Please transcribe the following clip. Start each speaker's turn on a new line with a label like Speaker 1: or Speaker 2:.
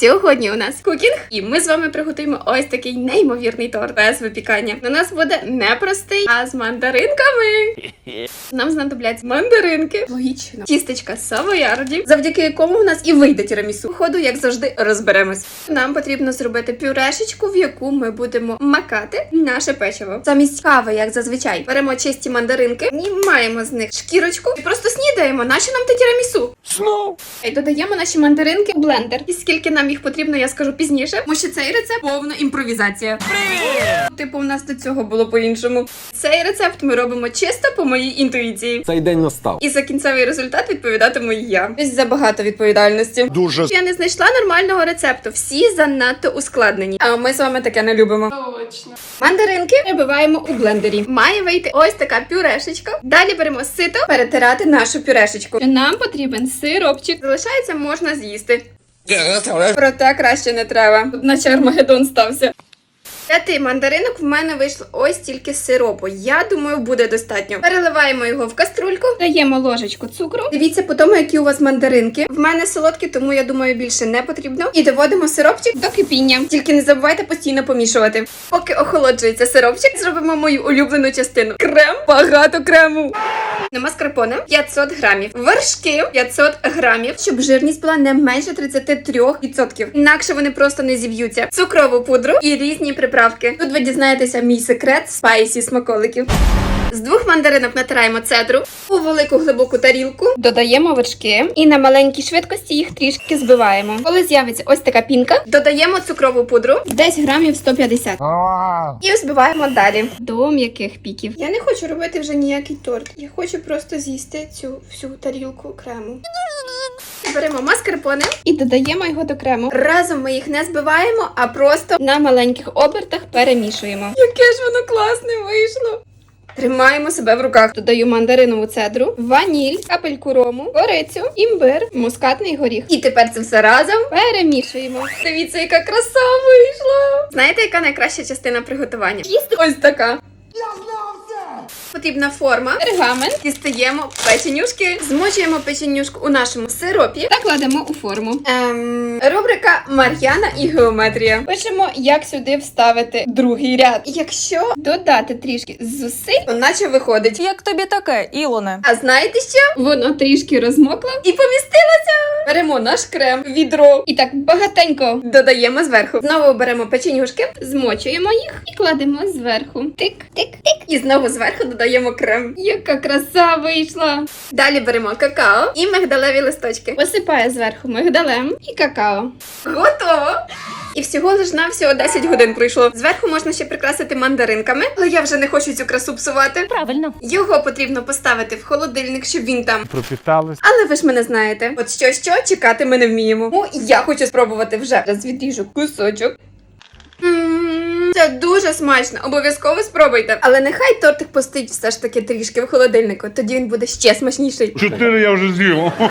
Speaker 1: Сьогодні у нас кукінг, і ми з вами приготуємо ось такий неймовірний торт без випікання. На нас буде не простий, а з мандаринками. Нам знадобляться мандаринки, логічно, тістечка савоярді, завдяки якому у нас і вийде тірамісу. Ходу, як завжди, розберемось. Нам потрібно зробити пюрешечку, в яку ми будемо макати наше печиво. Замість кави, як зазвичай, беремо чисті мандаринки, знімаємо з них шкірочку і просто снідаємо. Наче нам те тірамісу. І додаємо наші мандаринки в блендер. І скільки нам їх потрібно, я скажу пізніше, тому що цей рецепт повна імпровізація. Типу, у нас до цього було по-іншому. Цей рецепт ми робимо чисто по моїй інтуїції.
Speaker 2: Цей день настав.
Speaker 1: І за кінцевий результат відповідатиму я. Ось забагато відповідальності.
Speaker 3: Дуже
Speaker 1: Я не знайшла нормального рецепту. Всі занадто ускладнені. А ми з вами таке не любимо.
Speaker 4: Точно.
Speaker 1: Мандаринки прибиваємо у блендері. Має вийти ось така пюрешечка. Далі беремо сито, перетирати нашу пюрешечку. Нам потрібен сиропчик. Залишається, можна з'їсти. Проте краще не треба. Тут наче Армагеддон стався. П'яти мандаринок в мене вийшло ось тільки сиропу. Я думаю, буде достатньо. Переливаємо його в каструльку, даємо ложечку цукру. Дивіться по тому, які у вас мандаринки. В мене солодкі, тому я думаю, більше не потрібно. І доводимо сиропчик до кипіння. Тільки не забувайте постійно помішувати. Поки охолоджується сиропчик, зробимо мою улюблену частину. Крем, багато крему. На маскарпоне 500 грамів, вершки 500 грамів, щоб жирність була не менше 33%. Інакше вони просто не зіб'ються. Цукрову пудру і різні приправки. Тут ви дізнаєтеся мій секрет спайсі смаколиків. З двох мандаринок натираємо цедру у велику глибоку тарілку, додаємо вершки і на маленькій швидкості їх трішки збиваємо. Коли з'явиться ось така пінка, додаємо цукрову пудру, десь грамів 150. І збиваємо далі до м'яких піків. Я не хочу робити вже ніякий торт. Я хочу просто з'їсти цю всю тарілку крему. Беремо маскарпоне і додаємо його до крему. Разом ми їх не збиваємо, а просто на маленьких обертах перемішуємо. Яке ж воно класне вийшло! Тримаємо себе в руках. Додаю мандаринову цедру, ваніль, капельку рому, корицю, імбир, мускатний горіх. І тепер це все разом перемішуємо. Дивіться, яка краса вийшла. Знаєте, яка найкраща частина приготування? Ось така. Потрібна форма, регламент, дістаємо печенюшки, змочуємо печенюшку у нашому сиропі та кладемо у форму. Ем, рубрика Мар'яна і геометрія. Пишемо, як сюди вставити другий ряд. Якщо додати трішки зусиль, то наче виходить.
Speaker 4: Як тобі таке, Ілоне?
Speaker 1: А знаєте що? Воно трішки розмокло і помістилося. Беремо наш крем, відро і так багатенько додаємо зверху. Знову беремо печенюшки, змочуємо їх і кладемо зверху. Тик, тик, тик. І знову зверху додаємо крем. Яка краса вийшла! Далі беремо какао і мигдалеві листочки. Посипаю зверху мигдалем і какао. Готово! І всього лиш на всього 10 годин пройшло. Зверху можна ще прикрасити мандаринками, але я вже не хочу цю красу псувати.
Speaker 4: Правильно.
Speaker 1: Його потрібно поставити в холодильник, щоб він там.
Speaker 3: пропитались.
Speaker 1: Але ви ж мене знаєте. От що що чекати ми не вміємо. Ну, я хочу спробувати вже. Зараз відріжу кусочок. Це дуже смачно, обов'язково спробуйте. Але нехай тортик постоїть все ж таки трішки в холодильнику, тоді він буде ще смачніший.
Speaker 3: Чотири я вже з'їв.